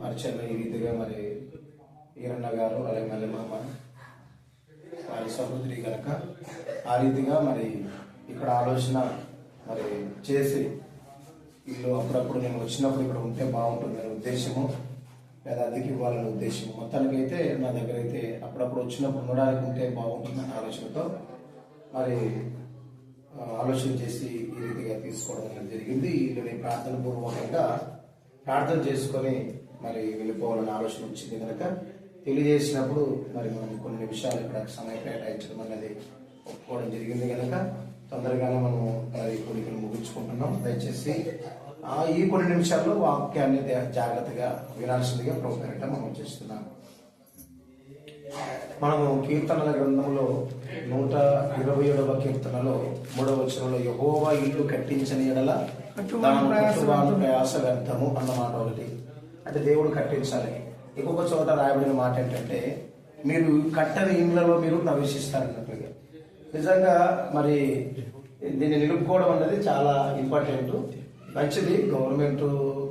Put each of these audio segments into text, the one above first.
పరిచయంలో ఈ రీతిగా మరి ఈరన్న గారు అలాగే మళ్ళీ మామ వారి సహోదరి కనుక ఆ రీతిగా మరి ఇక్కడ ఆలోచన మరి చేసి ఇల్లు అప్పుడప్పుడు నేను వచ్చినప్పుడు ఇక్కడ ఉంటే బాగుంటుందనే ఉద్దేశము. లేదా అద్దెకి ఇవ్వాలనే ఉద్దేశం. మొత్తానికి అయితే నా దగ్గర అయితే అప్పుడప్పుడు వచ్చినప్పుడు ఉండడానికి ఉంటే బాగుంటుందన్న ఆలోచనతో మరి ఆలోచన చేసి ఈ రీతిగా తీసుకోవడం అనేది జరిగింది. వీళ్ళని ప్రార్థన పూర్వకంగా ప్రార్థన చేసుకొని మరి వెళ్ళిపోవాలని ఆలోచన వచ్చింది కనుక తెలియజేసినప్పుడు మరి మనం కొన్ని నిమిషాలు ఇక్కడ సమయం కేటాయించడం అనేది ఒప్పుకోవడం జరిగింది కనుక తొందరగానే మనం మరి కొడుకులు ముగించుకుంటున్నాం. దయచేసి ఈ కొన్ని నిమిషాల్లో వాక్యాన్ని జాగ్రత్తగా వినాల్సిందిగా ప్రోగ్రాం మనం చేస్తున్నాం. మనము కీర్తనల గ్రంథంలో నూట ఇరవై ఏడవ కీర్తనలో మూడవ వచనంలో యహోవా ఇల్లు కట్టించని ఎడల ప్రయాస వ్యర్థము. అన్నమాట ఒకటి. అంటే దేవుడు కట్టించాలి. ఇంకొక చోట రాయబడిన మాట ఏంటంటే మీరు కట్టని ఇండ్లలో మీరు ప్రవేశిస్తారన్నట్లుగా నిజంగా మరి దీన్ని నిలుపుకోవడం అనేది చాలా ఇంపార్టెంట్. మంచిది గవర్నమెంట్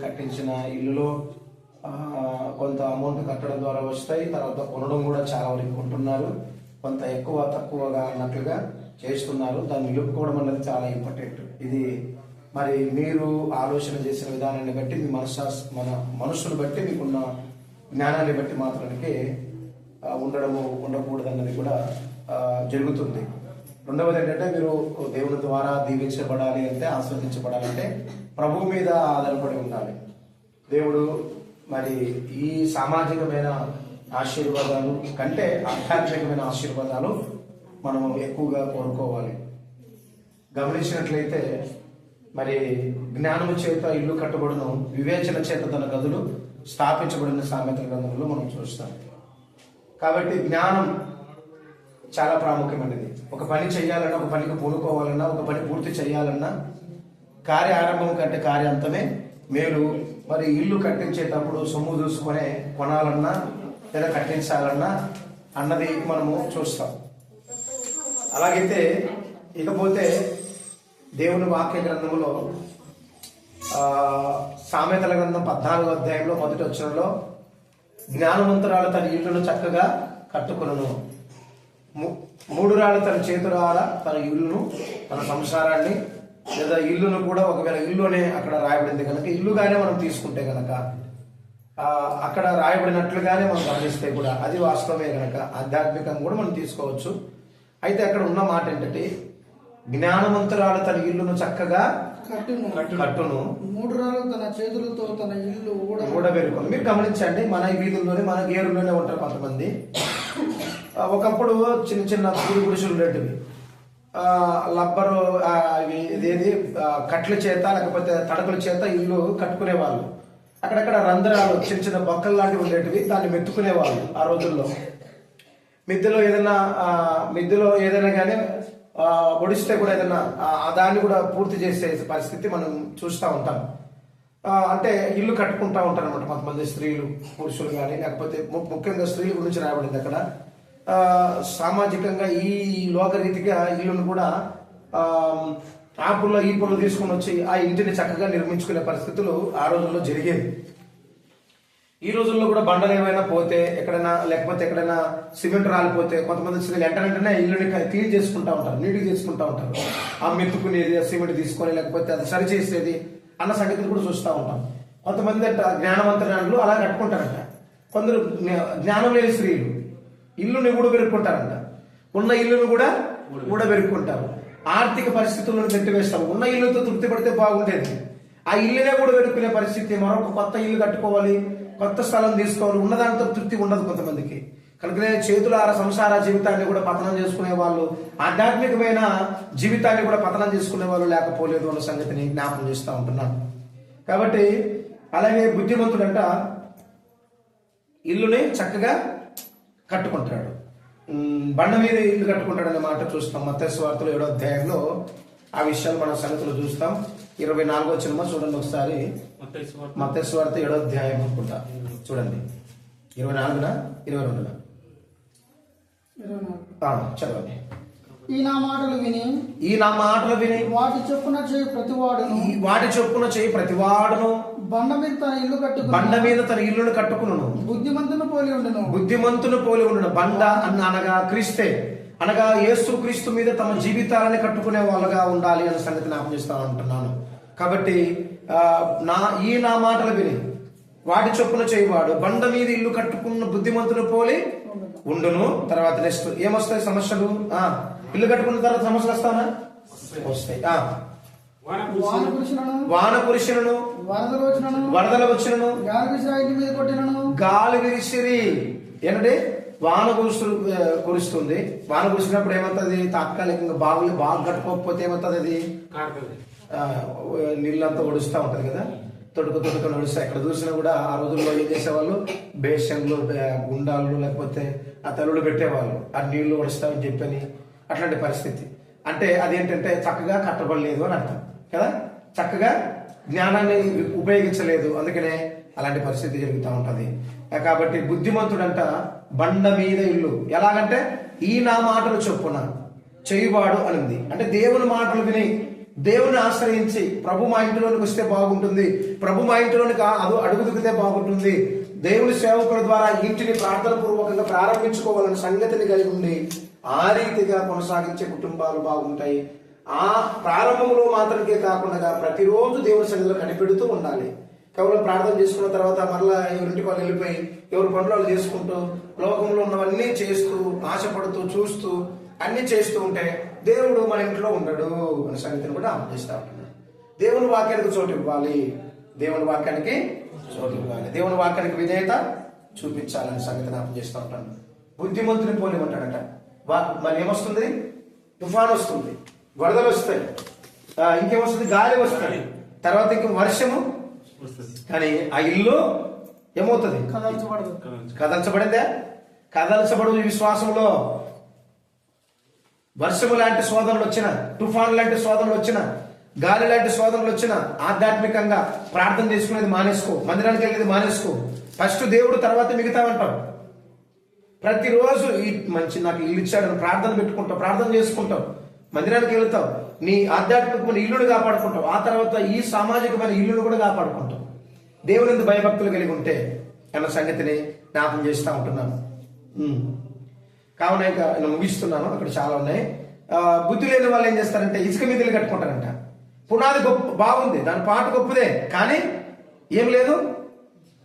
కట్టించిన ఇల్లులో కొంత అమౌంట్ కట్టడం ద్వారా వస్తాయి తర్వాత కొనడం కూడా చాలా వరకు కొంటున్నారు కొంత ఎక్కువ తక్కువగా అన్నట్లుగా చేస్తున్నారు. దాన్ని నిలుపుకోవడం అనేది చాలా ఇంపార్టెంట్. ఇది మరి మీరు ఆలోచన చేసిన విధానాన్ని బట్టి మీ మనశాస్ మన మనుషులు బట్టి మీకున్న జ్ఞానాన్ని బట్టి మాత్రానికి ఉండడము ఉండకూడదన్నది కూడా జరుగుతుంది. రెండవది ఏంటంటే మీరు దేవుని ద్వారా దీవించబడాలి అంటే ఆస్వాదించబడాలంటే ప్రభు మీద ఆధారపడి ఉండాలి. దేవుడు మరి ఈ సామాజికమైన ఆశీర్వాదాలు కంటే ఆధ్యాత్మికమైన ఆశీర్వాదాలు మనం ఎక్కువగా కోరుకోవాలి. గమనించినట్లయితే మరి జ్ఞానము చేత ఇల్లు కట్టబడును వివేచన చేత తన గదులు స్థాపించబడిన సామెతల గ్రంథంలో మనం చూస్తాం. కాబట్టి జ్ఞానం చాలా ప్రాముఖ్యమైనది. ఒక పని చేయాలన్నా ఒక పనికి పూనుకోవాలన్నా ఒక పని పూర్తి చేయాలన్నా కార్య ఆరంభం కంటే కార్యాంతమే మేలు. మరి ఇల్లు కట్టించేటప్పుడు సొమ్ము చూసుకొని కొనాలన్నా లేదా కట్టించాలన్నా అన్నది మనము చూస్తాం. అలాగైతే ఇకపోతే దేవుని వాక్య గ్రంథంలో సామెతల గ్రంథం పద్నాలుగో అధ్యాయంలో మొదటి వచ్చరంలో జ్ఞానవంతురాలు తన ఇల్లును చక్కగా కట్టుకును మూడు రాళ్ళు తన చేతురాల తన ఇల్లును తన సంసారాన్ని లేదా ఇల్లును కూడా ఒకవేళ ఇల్లు అనే అక్కడ రాయబడింది కనుక ఇల్లుగానే మనం తీసుకుంటే కనుక అక్కడ రాయబడినట్లుగానే మనం గమనిస్తే కూడా అది వాస్తవమే కనుక ఆధ్యాత్మికంగా కూడా మనం తీసుకోవచ్చు. అయితే అక్కడ ఉన్న మాట ఏంటంటే జ్ఞానవంతురాలు తన ఇల్లును చక్కగా కట్టును. కట్టును. మూడు రాళ్ళు తన చేతులతో తన ఇల్లు ఊడబెరుకొని. మీరు గమనించండి మన వీధుల్లోనే మన గేరులోనే ఉంటారు కొంతమంది. ఒకప్పుడు చిన్న చిన్న పూరి గుడిసెలు ఉండేటివి. లబ్బరు ఇదేది కట్ల చేత లేకపోతే తడకల చేత ఇల్లు కట్టుకునేవాళ్ళు. అక్కడక్కడ రంధ్రాలు చిన్న చిన్న బొక్కలు లాంటివి ఉండేటివి దాన్ని మెత్తుకునేవాళ్ళు ఆ రోజుల్లో. మిద్దెలో ఏదైనా మిద్దెలో ఏదైనా కానీ ఒడిస్తే కూడా ఏదైనా దాన్ని కూడా పూర్తి చేసే పరిస్థితి మనం చూస్తూ ఉంటాం. అంటే ఇల్లు కట్టుకుంటా ఉంటారు అనమాట కొంతమంది స్త్రీలు పురుషులు కానీ లేకపోతే ము- ముఖ్యంగా స్త్రీల గురించి రాయబడింది అక్కడ. సామాజికంగా ఈ లోకరీతిగా ఇల్లును కూడా ఆ, ఆ పుల్ల ఈ పుల్ల తీసుకొని వచ్చి ఆ ఇంటిని చక్కగా నిర్మించుకునే పరిస్థితులు ఆ రోజుల్లో జరిగేవి. ఈ రోజుల్లో కూడా బండలు ఏమైనా పోతే ఎక్కడైనా లేకపోతే ఎక్కడైనా సిమెంట్ రాలిపోతే కొంతమంది వచ్చిన వెంట వెంటనే ఇల్లుని క్లీన్ చేసుకుంటా ఉంటారు నీట్గా చేసుకుంటా ఉంటారు. ఆ మెత్తుకునేది ఆ సిమెంట్ తీసుకొని లేకపోతే అది సరి చేసేది అన్న సంగతి కూడా చూస్తూ ఉంటాం. కొంతమంది అంట అలా కట్టుకుంటారంట. కొందరు జ్ఞా- జ్ఞానం లేని స్త్రీలు. ఇల్లుని కూడా పెరుక్కుంటారంట ఉన్న ఇల్లును కూడా కూడా పెరుక్కుంటారు ఆర్థిక పరిస్థితులను పెట్టివేస్తాం ఉన్న ఇల్లుతో తృప్తి పడితే బాగుండేది. ఆ ఇల్లునే కూడా పెరుక్కునే పరిస్థితి మరొక కొత్త ఇల్లు కట్టుకోవాలి కొత్త స్థలం తీసుకోవాలి ఉన్నదాంతో తృప్తి ఉండదు కొంతమందికి. కనుకనే చేతులార సంసార జీవితాన్ని కూడా పతనం చేసుకునే వాళ్ళు ఆధ్యాత్మికమైన జీవితాన్ని కూడా పతనం చేసుకునే వాళ్ళు లేకపోలేదు అన్న సంగతిని జ్ఞాపకం చేస్తూ ఉంటున్నాను. కాబట్టి అలాగే బుద్ధిమంతుడంట ఇల్లుని చక్కగా కట్టుకుంటాడు బండ మీద ఇల్లు కట్టుకుంటాడు అనే మాట చూస్తాం. మత్స్య వార్తలు ఏడో అధ్యాయంలో ఆ విషయాలు మన సంగతులు చూస్తాం. ఇరవై నాలుగో చిన్న చూడండి ఒకసారి. మత్స్య వార్త. ఏడో అధ్యాయం అనుకుంటా. చూడండి. ఇరవై నాలుగున? ఇరవై రెండున? చదవండి. ఈ నా మాటలు విని ఈ నా మాటలు విని వాటి చొప్పున చేయి ప్రతివాడును. ఈ వాటి చొప్పున చేయి ప్రతివాడును. బండ మీద తన ఇల్లు కట్టుకుని బండ మీద తన ఇల్లును కట్టుకును బుద్ధిమంతుని పోలి ఉండును. బుద్ధిమంతును పోలి ఉండును. బండ అన్న అనగా క్రీస్తే. అనగా యేసు క్రీస్తు మీద తమ జీవితాలని కట్టుకునే వాళ్ళగా ఉండాలి అనే సంగతి జ్ఞాపం చేస్తాను అంటున్నాను కాబట్టి నా ఈ నా మాటలు విని వాటి చొప్పున చేయవాడు బండ మీద ఇల్లు కట్టుకున్న బుద్ధిమంతును పోలి ఉండును. తర్వాత నెక్స్ట్ ఏమొస్తాయి సమస్యలు? ఆ ఇల్లు కట్టుకున్న తర్వాత సమస్యలు వస్తానా వస్తాయి. వాన పురుషులను వరదలు వచ్చినను వరదలు వచ్చినను గాలి విరిసిరి ఏంటంటే వాన కురుస్తు కురుస్తుంది. వాన కురిసినప్పుడు ఏమవుతుంది? తాత్కాలికంగా బాగులు బాగా కట్టుకోకపోతే ఏమవుతుంది అది? నీళ్ళంతా ఒడుస్తూ ఉంటది కదా? తొడుకు తొడుకు నడుస్తా. ఎక్కడ చూసినా కూడా ఆ రోజుల్లో ఏం చేసేవాళ్ళు? బేషన్లు గుండాలు లేకపోతే ఆ తలుడు పెట్టేవాళ్ళు. ఆ నీళ్ళు ఒడుస్తామని చెప్పని అట్లాంటి పరిస్థితి. అంటే అదేంటంటే చక్కగా కట్టబడలేదు అని అర్థం. కదా? చక్కగా జ్ఞానాన్ని ఉపయోగించలేదు. అందుకనే అలాంటి పరిస్థితి జరుగుతూ ఉంటుంది. కాబట్టి బుద్ధిమంతుడంట బండ మీద ఇల్లు. ఎలాగంటే ఈ నా మాటలు చొప్పున చేయువాడు అనింది. అంటే దేవుని మాటలు విని దేవుని ఆశ్రయించి ప్రభు మా ఇంటిలోనికి వస్తే బాగుంటుంది. ప్రభు మా ఇంటిలోనికి అదో అదు అడుగు దిగితే బాగుంటుంది. దేవుని సేవకుల ద్వారా ఇంటిని ప్రార్థన పూర్వకంగా ప్రారంభించుకోవాలనే సంగతిని కలిగి ఉండి ఆ రీతిగా కొనసాగించే కుటుంబాలు బాగుంటాయి. ఆ ప్రారంభంలో మాత్రమే కాకుండా ప్రతిరోజు దేవుని సన్నిధిలో కనిపెడుతూ ఉండాలి. కేవలం ప్రార్థన చేసుకున్న తర్వాత మరలా ఎవరింటికి వాళ్ళు వెళ్ళిపోయి ఎవరి పనులు వాళ్ళు చేసుకుంటూ లోకంలో ఉన్నవన్నీ చేస్తూ ఆశపడుతూ చూస్తూ అన్ని చేస్తూ ఉంటే దేవుడు మన ఇంట్లో ఉండడు అనే సంగతిని కూడా ఆలోచిస్తూ ఉంటున్నాడు దేవుని వాక్యానికి చోటు ఇవ్వాలి. దేవుని వాక్యానికి చోటు ఇవ్వాలి. దేవుని వాక్యానికి విధేయత చూపించాలనే సంగతిని అర్థం చేస్తూ ఉంటాను బుద్ధిమంతుని పోలి ఉంటాడట. వా- మరి ఏమొస్తుంది? తుఫాన్ వస్తుంది. వరదలు వస్తాయి. ఇంకేమొస్తుంది గాలి వస్తుంది తర్వాత ఇంక వర్షము. కానీ ఆ ఇల్లు ఏమవుతుంది? కదల్చబడదు. కదల్చబడిందే? కదల్చబడు ఈ విశ్వాసంలో. వర్షము లాంటి శోధనలు వచ్చిన తుఫాన్ లాంటి శోధనలు వచ్చిన గాలి లాంటి శోధనలు వచ్చిన ఆధ్యాత్మికంగా ప్రార్థన చేసుకునేది మానేసుకో. మందిరానికి వెళ్ళేది మానేసుకో. ఫస్ట్ దేవుడు తర్వాత మిగతా అంటావు ప్రతిరోజు ఈ మంచి నాకు ఇల్లు ఇచ్చాడని ప్రార్థన పెట్టుకుంటావు ప్రార్థన చేసుకుంటావు మందిరానికి వెళ్తావు. నీ ఆధ్యాత్మికమైన ఇల్లును కాపాడుకుంటావు. ఆ తర్వాత ఈ సామాజికమైన ఇల్లును కూడా కాపాడుకుంటావు. దేవుని భయభక్తులు కలిగి ఉంటే అన్న సంగతిని జ్ఞాపం చేస్తూ ఉంటున్నాను. కావున ఇక నేను ముగిస్తున్నాను. అక్కడ చాలా ఉన్నాయి. బుద్ధి లేని వాళ్ళు ఏం చేస్తారంటే ఇసుక మీద ఇల్లు కట్టుకుంటారంట. పునాది గొప్ప బాగుంది. దాని పాట గొప్పదే. కానీ ఏం లేదు.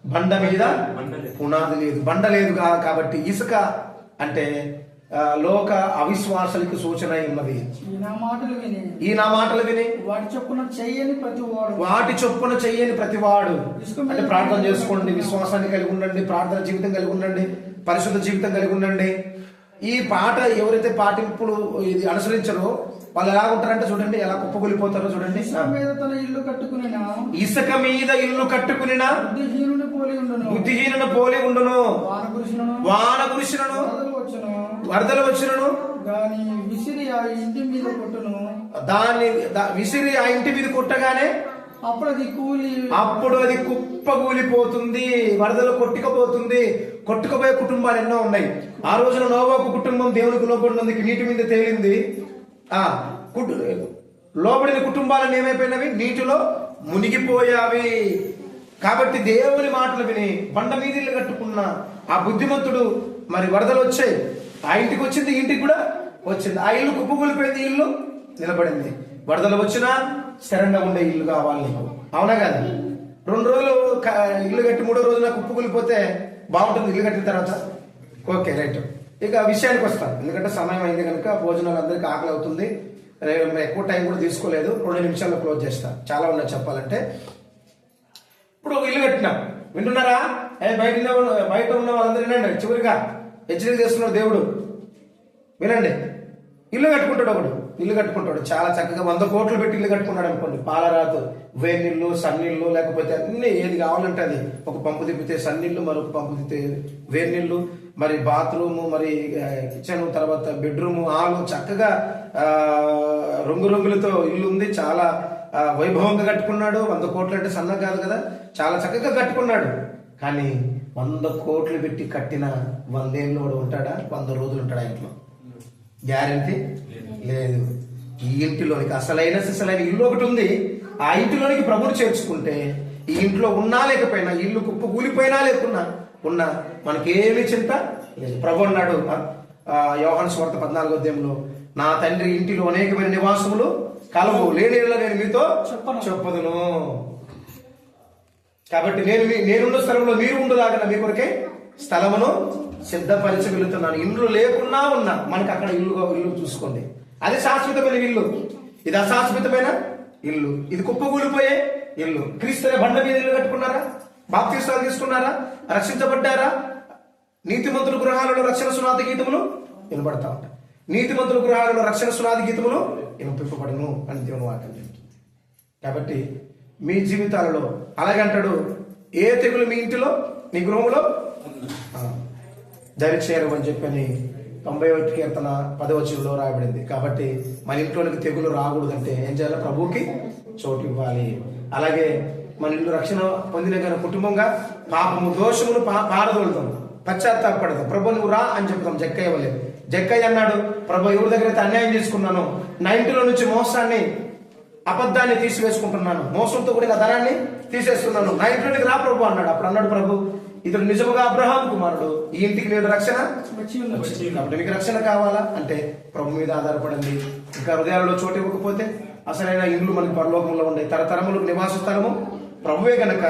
బండ మీద పునాది లేదు. బండ లేదు కాబట్టి ఇసుక అంటే లోక అవిశ్వాసాలకు సూచన ఉన్నది ఈ నా మాటలు విని. ఈ నా మాటలు విని వాటి చొప్పున చెయ్యని ప్రతి వాడు వాటి చొప్పున చెయ్యని ప్రతివాడు. అంటే ప్రార్థన చేసుకోండి విశ్వాసాన్ని కలిగి ఉండండి ప్రార్థన జీవితం కలిగి ఉండండి పరిశుద్ధ జీవితం కలిగి ఉండండి. ఈ పాట ఎవరైతే పాటింపులు ఇది అనుసరించరో వాళ్ళు ఎలా ఉంటారంటే చూడండి ఎలా కుప్పగొలిపోతారో చూడండి. ఇసుక మీద తన ఇల్లు కట్టుకుని ఇసుక మీద ఇల్లు కట్టుకునిన? బుద్ధిహీనుని పోలి ఉండును. బుద్ధిహీనుని పోలి ఉండును. వాన కురిసినను. వాన కురిసినను. వచ్చును వరదలు వచ్చినను. గాని విసిరి ఆ ఇంటి మీద కొట్టును. దాన్ని దా- విసిరి ఆ ఇంటి మీద కొట్టగానే అప్పుడు అది కూలి అప్పుడు అది కుప్పగూలిపోతుంది వరదలు కొట్టుకుపోతుంది. కొట్టుకుపోయే కుటుంబాలు ఎన్నో ఉన్నాయి. ఆ రోజున నోవాకు కుటుంబం దేవునికి లోపడినందుకు నీటి మీద తేలింది. ఆ కుటు- లోబడిన కుటుంబాలను ఏమైపోయినవి? నీటిలో మునిగిపోయావి. కాబట్టి దేవుని మాటలు విని బండ మీద ఇల్లు కట్టుకున్న ఆ బుద్ధిమంతుడు మరి వరదలు వచ్చాయి. ఆ ఇంటికి వచ్చింది ఇంటికి కూడా వచ్చింది. ఆ ఇల్లు కుప్పకూలిపోయింది ఇల్లు నిలబడింది. వరదలు వచ్చినా స్థిరంగా ఉండే ఇల్లు కావాలి నీకు. అవునా కదా? రెండు రోజులు ఇల్లు కట్టి మూడో రోజున కుప్పకూలిపోతే బాగుంటుంది ఇల్లు కట్టిన తర్వాత. Okay right. ఇక విషయానికి వస్తాం. ఎందుకంటే సమయం అయింది కనుక భోజనాలు అందరికీ ఆకలి అవుతుంది. ఎక్కువ టైం కూడా తీసుకోలేదు. రెండు నిమిషాల్లో క్లోజ్ చేస్తా. చాలా ఉన్నాయి చెప్పాలంటే. ఇప్పుడు ఒక ఇల్లు కట్టినాం. వింటున్నారా? బయట బయట ఉన్న వాళ్ళందరూ వినండి చివరిగా. హెచ్చరిక చేస్తున్నాడు దేవుడు. వినండి. ఇల్లు కట్టుకుంటాడు ఒకడు. ఇల్లు కట్టుకుంటాడు. చాలా చక్కగా వంద కోట్లు పెట్టి ఇల్లు కట్టుకున్నాడు అనుకోండి. పాలరాతో వేడినీళ్ళు సన్నీళ్ళు లేకపోతే అన్ని ఏది కావాలంటే అది. ఒక పంపు తిప్పితే సన్నీళ్ళు మరొక పంపు తిప్పితే వేనిళ్ళు మరి బాత్రూము మరి కిచెన్ తర్వాత బెడ్రూము ఆలు చక్కగా రంగు రంగులతో ఇల్లు ఉంది. చాలా వైభవంగా కట్టుకున్నాడు. వంద కోట్లు అంటే సన్న కాదు కదా. చాలా చక్కగా కట్టుకున్నాడు. కానీ వంద కోట్లు పెట్టి కట్టిన వందేళ్ళు వాడు ఉంటాడా? వంద రోజులు ఉంటాడా ఇంట్లో? గ్యారంటీ? లేదు. ఈ ఇంటిలోనికి అసలైన సిసలైన ఇల్లు ఒకటి ఉంది. ఆ ఇంటిలోనికి ప్రభుని చేర్చుకుంటే ఈ ఇంట్లో ఉన్నా లేకపోయినా ఇల్లు కుప్ప కూలిపోయినా లేకున్నా ఉన్నా మనకేమి చింత లేదు. ప్రభు అన్నాడు యోహాను స్వార్థ పద్నాలుగో అధ్యాయంలో నా తండ్రి ఇంటిలో అనేకమైన నివాసములు కలవు. లేని నేను మీతో. చెప్పదును. కాబట్టి నేను నేనున్న స్థలంలో మీరు ఉండదాగిన మీ కొరకే స్థలమును సిద్ధపరిచి వెళుతున్నాను ఇల్లు లేకున్నా ఉన్నా మనకి అక్కడ ఇల్లు ఇల్లు చూసుకోండి. అది శాశ్వతమైన ఇల్లు. ఇది అశాశ్వతమైన ఇల్లు. ఇది కుప్పకూలిపోయే ఇల్లు. క్రీస్తునే బండ మీద ఇల్లు కట్టుకున్నారా? బాప్తిస్తాలు తీసుకున్నారా? రక్షించబడ్డారా? నీతిమంతుల గృహాలలో రక్షణ సునాది గీతములు వినబడతా ఉంటాయి. నీతిమంతుల గృహాలలో రక్షణ సునాది గీతములు వినిపింపబడును అని దేవుని వాక్యం కాబట్టి మీ జీవితాలలో. అలాగంటాడు ఏ తెగులు మీ ఇంటిలో మీ గృహంలో దరిచేయరు అని చెప్పని తొంభై ఒకటి కీర్తన పదవచనంలో రాయబడింది. కాబట్టి మన ఇంట్లోనికి తెగులు రాకూడదంటే ఏం చేయాలి? ప్రభువుకి చోటు ఇవ్వాలి. అలాగే మన ఇల్లు రక్షణ పొందిన కానీ కుటుంబంగా పాపము దోషమును పా పారదోలుతాం. పశ్చాత్తాపడతాం. ప్రభు నువ్వు రా అని చెప్తాం జక్కయ్య వల్లే. జక్కయ్య అన్నాడు ప్రభు ఎవరి దగ్గర అయితే అన్యాయం చేసుకున్నాను నా ఇంటిలో నుంచి మోసాన్ని అబద్ధాన్ని తీసివేసుకుంటున్నాను. మోసంతో కూడిన ధనాన్ని తీసేస్తున్నాను. నా ఇంట్లోనికి రా ప్రభు అన్నాడు. అప్పుడు అన్నాడు ప్రభు ఇతడు నిజముగా అబ్రహాం కుమారుడు. ఈ ఇంటికి నేను రక్షణ. కాబట్టి మీకు రక్షణ కావాలా? అంటే ప్రభు మీద ఆధారపడండి ఇంకా హృదయాలలో చోటు ఇవ్వకపోతే అసలైన ఇల్లు మనకి పరలోకంలో ఉండే తరతరములకు నివాస స్థలము ప్రభువే గనక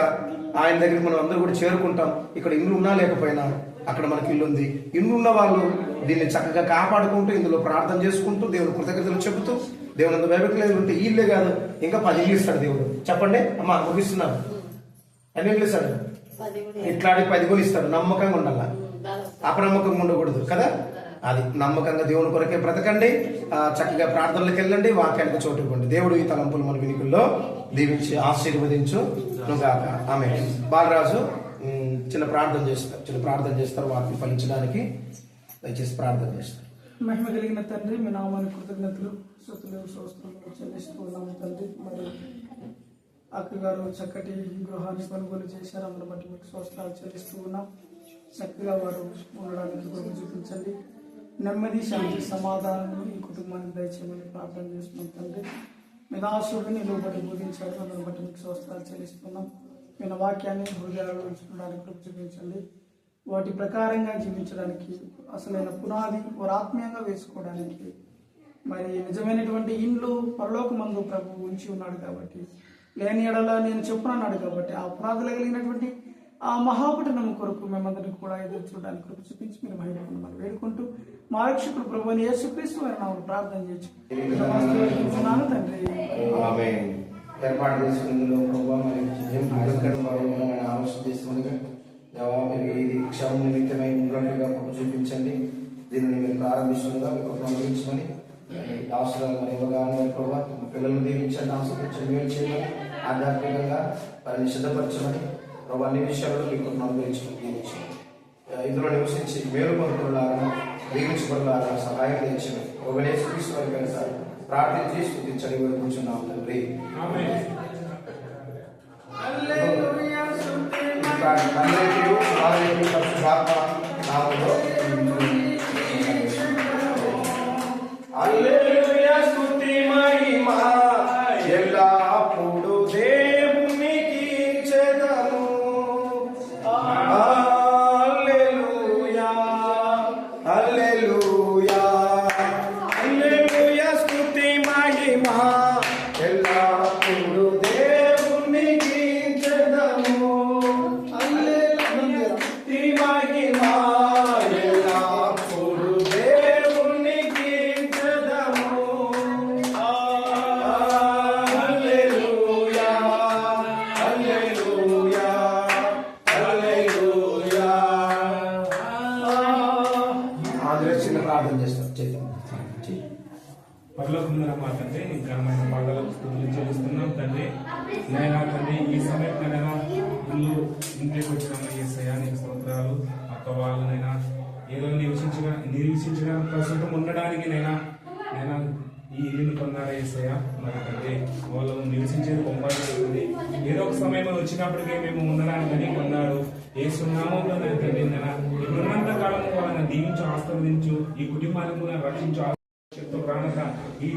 ఆయన దగ్గరికి మనం అందరూ కూడా చేరుకుంటాం. ఇక్కడ ఇల్లు ఉన్నా లేకపోయినా అక్కడ మనకి ఇల్లు ఉంది. ఇల్లు ఉన్న వాళ్ళు దీన్ని చక్కగా కాపాడుకుంటూ ఇందులో ప్రార్థన చేసుకుంటూ దేవుని కృతజ్ఞతలు చెబుతూ దేవుని అంత వేడుకలేదు ఉంటే ఇల్లే కాదు. ఇంకా పది ఇల్లు ఇస్తాడు దేవుడు. చెప్పండి? అమ్మా ముగిస్తున్నాను. అన్ని ఇల్లు ఇస్తాడు. ఇట్లాంటి పది కూడా ఇస్తాడు. నమ్మకంగా ఉండాలా? అపనమ్మకంగా ఉండకూడదు కదా? అది నమ్మకంగా దేవుని కొరకే బ్రతకండి. చక్కగా ప్రార్థనలకు వెళ్ళండి. వాక్యానికి చోటు ఇవ్వండి. దేవుడు ఈ తలంపులు మన వినికుల్లో దీవించి ఆశీర్వదించు. గాక. ఆమె బాలరాజు చిన్న ప్రార్థన చేస్తారు చిన్న ప్రార్థన చేస్తారు. వాక్యం ఫలించడానికి దయచేసి ప్రార్థన చేస్తారు. మహిమ కలిగిన తండ్రి మీ నామానికి కృతజ్ఞతలు స్వతులు సోస్త్రములు చెల్లిస్తూ ఉన్నాము తండ్రి. మరి అక్కగారు చక్కటి గృహాన్ని కొనుగోలు చేశారు. అందులో బట్టి మీకు స్వస్థాలు చెల్లిస్తూ ఉన్నాం. చక్కగా వారు ఉండడానికి కృప చూపించండి. నెమ్మది శాంతి సమాధానం ఈ కుటుంబానికి దయచేయమని ప్రార్థన చేస్తున్నాం తండ్రి. మీ దాసుడు నిలువ బట్టి బోధించాడు. అందులో బట్టి మీకు స్వస్థాలు చెల్లిస్తున్నాం మీ వాక్యాన్ని హృదయాలు ఉంచుకోవడానికి కృప చూపించండి. వాటి ప్రకారంగా జీవించడానికి అసలైన పునాది వారు ఆత్మీయంగా వేసుకోవడానికి మరి నిజమైనటువంటి ఇండ్లు పరలోకమందు ప్రభు ఉంచి ఉన్నాడు కాబట్టి లేని ఎడల నేను చెప్పునన్నాడు కాబట్టి ఆ పునాదులు కలిగినటువంటి ఆ మహాపట్టణం కొరకు మేమందరికీ కూడా ఎదురు చూడడానికి కృప చూపించి మీరు మహిళను మనం వేడుకుంటూ మా రక్షకుడు ప్రభు అని యేసుక్రీస్తు వారి నాకు ప్రార్థన చేయొచ్చు నమస్తే తండ్రి. ఏర్పాటు చేసుకున్నందుకు మీరు ఇది క్షమం నిమిత్తమై ఉన్నట్లుగా కృప చూపించండి. దీనిని మీరు ప్రారంభిస్తుండగా మీకు అనుభవించమని అవసరాలు మరి ఇవ్వగానే ప్రభావ పిల్లలను దీవించండి ఆస్వాదించండి మేలు చేయమని ఆధ్యాత్మికంగా వారిని సిద్ధపరచమని ప్రభావ అన్ని విషయాల్లో మీకు అనుభవించమని దీవించండి ఇందులో నివసించి మేలు పొందుకులాగా దీవించబడులాగా సహాయం తెచ్చమని వారి కనుక ప్రార్థించి స్థుతించని వేడుకుంటున్నాం తండ్రి. తండ్రికి ভাগ করা নাম হলো తండ్రి ఇంకా ఘనమైన పాదాలకు స్థుతులు చెల్లిస్తున్నాం తండ్రి. నైనా తండ్రి ఈ సమయంలోనైనా ఇల్లు ఇంటికి వచ్చిన ఏసయ్యా నీకు స్తోత్రాలు. అక్క వాళ్ళనైనా ఏదో నివసించిన నిరీక్షించిన ప్రస్తుతం ఉండడానికి నైనా నైనా ఈ ఇల్లుని పొందారా ఏసయ్య? మరి తండ్రి వాళ్ళు నివసించేది పొందాలి ఏదో ఒక సమయం వచ్చినప్పటికే మేము ఉండడానికి అని కొన్నాడు ఏ సున్నామంలో తండ్రి నాయన ఇప్పుడున్నంత కాలం వాళ్ళని దీవించు ఆస్వాదించు ఈ కుటుంబాన్ని కూడా రక్షించు ఆశీర్వదించు ప్రాణంగా ఈ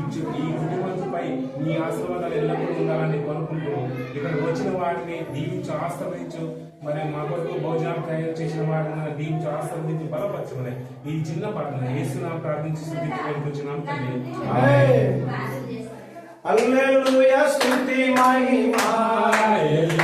కుటుంబంపై నీ ఆశీర్వాదాలు ఎల్లప్పుడూ ఉండాలని కోరుకుంటూ ఇక్కడికి వచ్చిన వారిని దీవించు ఆస్వాదించు మరి మా కొరకు భోజనాలు తయారు చేసిన వారిని దీవించు ఆస్వాదించి బలపరచమని ఈ చిన్న ప్రార్థన వేస్తున్నాం ప్రార్థించి స్థుతించి వెళ్ళుకొచ్చినాం తండ్రి. మహిమ.